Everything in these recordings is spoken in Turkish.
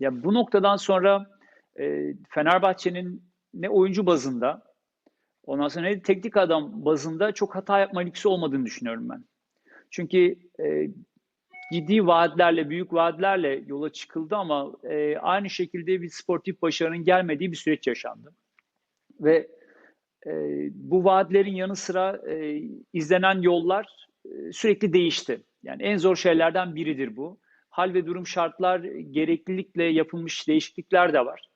Ya bu noktadan sonra e, Fenerbahçe'nin ne oyuncu bazında ondan sonra ne teknik adam bazında çok hata yapma lüksü olmadığını düşünüyorum ben. Çünkü e, ciddi vaatlerle, büyük vaatlerle yola çıkıldı ama e, aynı şekilde bir sportif başarının gelmediği bir süreç yaşandı. Ve e, bu vaatlerin yanı sıra e, izlenen yollar e, sürekli değişti. Yani en zor şeylerden biridir bu. Hal ve durum şartlar gereklilikle yapılmış değişiklikler de var.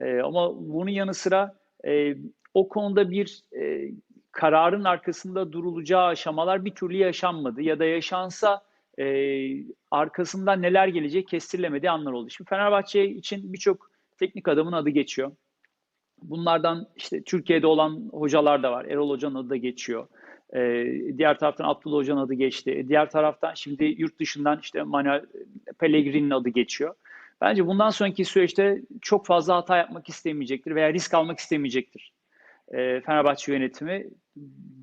E, ama bunun yanı sıra e, o konuda bir e, kararın arkasında durulacağı aşamalar bir türlü yaşanmadı ya da yaşansa e, arkasından neler geleceği kestirilemediği anlar oldu. Şimdi Fenerbahçe için birçok teknik adamın adı geçiyor. Bunlardan işte Türkiye'de olan hocalar da var. Erol Hoca'nın adı da geçiyor. Ee, diğer taraftan Abdullah Hoca'nın adı geçti. Diğer taraftan şimdi yurt dışından işte Manuel Pellegrini'nin adı geçiyor. Bence bundan sonraki süreçte çok fazla hata yapmak istemeyecektir veya risk almak istemeyecektir e, Fenerbahçe yönetimi.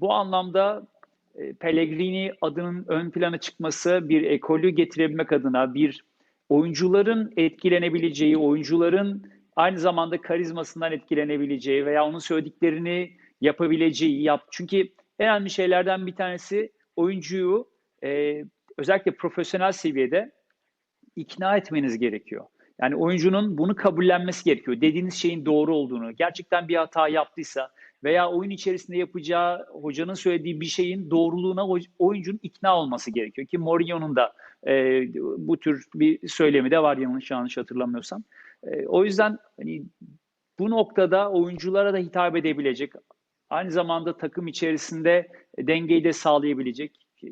Bu anlamda e, Pellegrini adının ön plana çıkması bir ekolü getirebilmek adına bir oyuncuların etkilenebileceği, oyuncuların aynı zamanda karizmasından etkilenebileceği veya onun söylediklerini yapabileceği yap. Çünkü önemli şeylerden bir tanesi oyuncuyu e, özellikle profesyonel seviyede ikna etmeniz gerekiyor. Yani oyuncunun bunu kabullenmesi gerekiyor. Dediğiniz şeyin doğru olduğunu, gerçekten bir hata yaptıysa veya oyun içerisinde yapacağı hocanın söylediği bir şeyin doğruluğuna oyuncunun ikna olması gerekiyor. Ki Mourinho'nun da e, bu tür bir söylemi de var yanlış yanlış hatırlamıyorsam. E, o yüzden hani bu noktada oyunculara da hitap edebilecek, aynı zamanda takım içerisinde dengeyi de sağlayabilecek.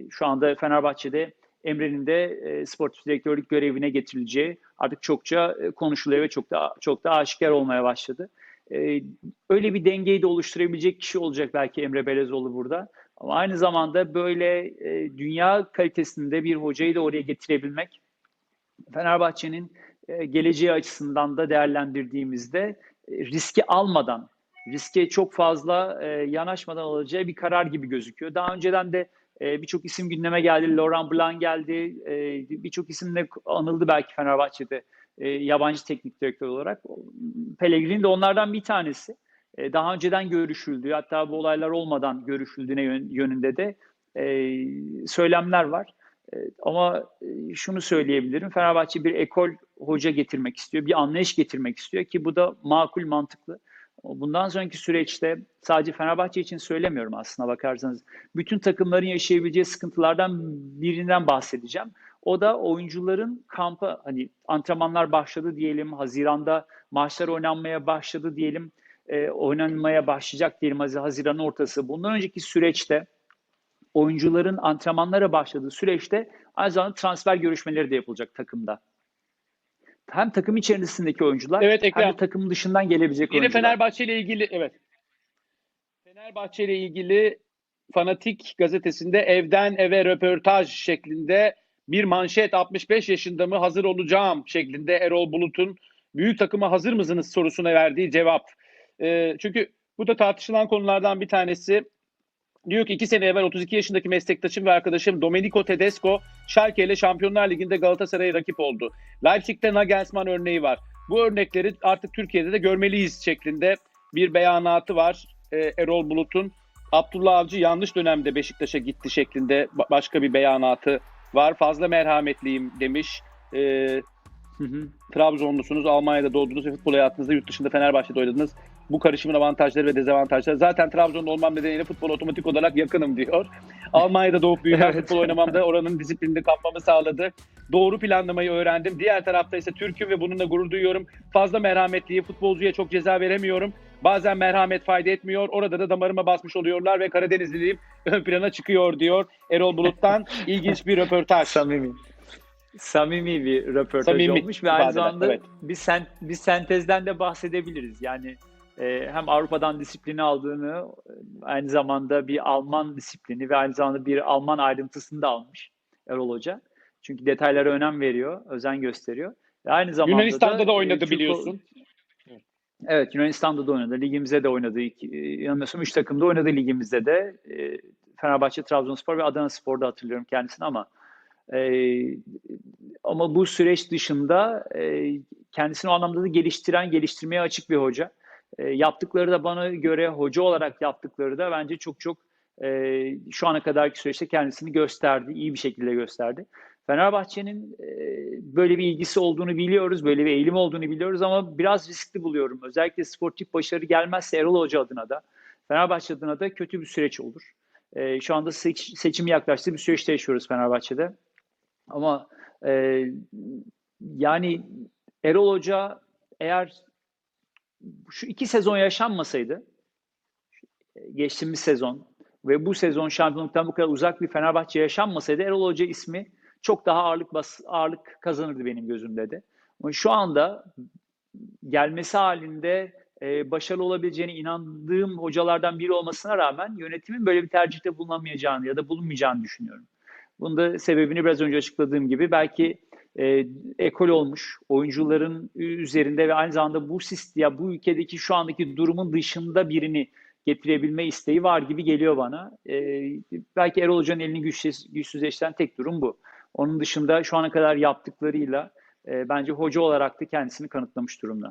Şu anda Fenerbahçe'de Emre'nin de e, sportif direktörlük görevine getirileceği artık çokça e, konuşuluyor ve çok da çok da aşikar olmaya başladı. E, öyle bir dengeyi de oluşturabilecek kişi olacak belki Emre Belezoğlu burada. Ama aynı zamanda böyle e, dünya kalitesinde bir hocayı da oraya getirebilmek Fenerbahçe'nin e, geleceği açısından da değerlendirdiğimizde e, riski almadan, riske çok fazla e, yanaşmadan alacağı bir karar gibi gözüküyor. Daha önceden de e, birçok isim gündeme geldi. Laurent Blanc geldi. E, birçok isimle anıldı belki Fenerbahçe'de e, yabancı teknik direktör olarak. Pellegrini de onlardan bir tanesi. Daha önceden görüşüldü. Hatta bu olaylar olmadan görüşüldüğüne yönünde de söylemler var. Ama şunu söyleyebilirim. Fenerbahçe bir ekol hoca getirmek istiyor. Bir anlayış getirmek istiyor ki bu da makul, mantıklı. Bundan sonraki süreçte sadece Fenerbahçe için söylemiyorum aslına bakarsanız. Bütün takımların yaşayabileceği sıkıntılardan birinden bahsedeceğim. O da oyuncuların kampa hani antrenmanlar başladı diyelim. Haziranda maçlar oynanmaya başladı diyelim. E, oynanmaya başlayacak diyelim Haziran'ın ortası. Bundan önceki süreçte oyuncuların antrenmanlara başladığı süreçte aynı zamanda transfer görüşmeleri de yapılacak takımda hem takım içerisindeki oyuncular evet, Ekrem. hem de takım dışından gelebilecek Yine oyuncular. Fenerbahçe ile ilgili evet. Fenerbahçe ile ilgili Fanatik gazetesinde evden eve röportaj şeklinde bir manşet 65 yaşında mı hazır olacağım şeklinde Erol Bulut'un büyük takıma hazır mısınız sorusuna verdiği cevap. E, çünkü bu da tartışılan konulardan bir tanesi. Diyor ki iki sene evvel 32 yaşındaki meslektaşım ve arkadaşım Domenico Tedesco Schalke ile Şampiyonlar Ligi'nde Galatasaray'a rakip oldu. Leipzig'te Nagelsmann örneği var. Bu örnekleri artık Türkiye'de de görmeliyiz şeklinde bir beyanatı var e, Erol Bulut'un. Abdullah Avcı yanlış dönemde Beşiktaş'a gitti şeklinde başka bir beyanatı var. Fazla merhametliyim demiş. E, hı hı. Trabzonlusunuz, Almanya'da doğdunuz ve futbol hayatınızda yurt dışında Fenerbahçe'de oynadınız bu karışımın avantajları ve dezavantajları. Zaten Trabzon'da olmam nedeniyle futbol otomatik olarak yakınım diyor. Almanya'da doğup büyüyen evet. futbol oynamam da oranın disiplinini kapmamı sağladı. Doğru planlamayı öğrendim. Diğer tarafta ise Türk'üm ve bununla gurur duyuyorum. Fazla merhametliyim. Futbolcuya çok ceza veremiyorum. Bazen merhamet fayda etmiyor. Orada da damarıma basmış oluyorlar ve Karadenizliliğim ön plana çıkıyor diyor Erol Bulut'tan. ilginç bir röportaj. Samimi samimi bir röportaj samimi olmuş ve aynı zamanda evet. bir, sen, bir sentezden de bahsedebiliriz. Yani hem Avrupa'dan disiplini aldığını aynı zamanda bir Alman disiplini ve aynı zamanda bir Alman ayrıntısını da almış Erol Hoca. Çünkü detaylara önem veriyor, özen gösteriyor. Ve aynı zamanda Yunanistan'da da, da oynadı Türk, biliyorsun. Evet Yunanistan'da da oynadı. Ligimize de oynadı. Yanılmıyorsam 3 takımda oynadı ligimizde de. Fenerbahçe, Trabzonspor ve Adana Spor'da hatırlıyorum kendisini ama Ee, ama bu süreç dışında e, kendisini o anlamda da geliştiren, geliştirmeye açık bir hoca. E, yaptıkları da bana göre hoca olarak yaptıkları da bence çok çok e, şu ana kadarki süreçte kendisini gösterdi, iyi bir şekilde gösterdi. Fenerbahçe'nin e, böyle bir ilgisi olduğunu biliyoruz, böyle bir eğilim olduğunu biliyoruz ama biraz riskli buluyorum. Özellikle sportif başarı gelmezse Erol Hoca adına da, Fenerbahçe adına da kötü bir süreç olur. E, şu anda seç, seçim yaklaştığı bir süreçte yaşıyoruz Fenerbahçe'de. Ama e, yani Erol Hoca eğer şu iki sezon yaşanmasaydı, geçtiğimiz sezon ve bu sezon şampiyonluktan bu kadar uzak bir Fenerbahçe yaşanmasaydı Erol Hoca ismi çok daha ağırlık bas, ağırlık kazanırdı benim gözümde de. Ama şu anda gelmesi halinde e, başarılı olabileceğine inandığım hocalardan biri olmasına rağmen yönetimin böyle bir tercihte bulunamayacağını ya da bulunmayacağını düşünüyorum. Bunun da sebebini biraz önce açıkladığım gibi belki e, ekol olmuş oyuncuların üzerinde ve aynı zamanda bu sistem ya bu ülkedeki şu andaki durumun dışında birini getirebilme isteği var gibi geliyor bana. E, belki Erol Hoca'nın elini güçsüz, güçsüzleştiren tek durum bu. Onun dışında şu ana kadar yaptıklarıyla e, bence hoca olarak da kendisini kanıtlamış durumda.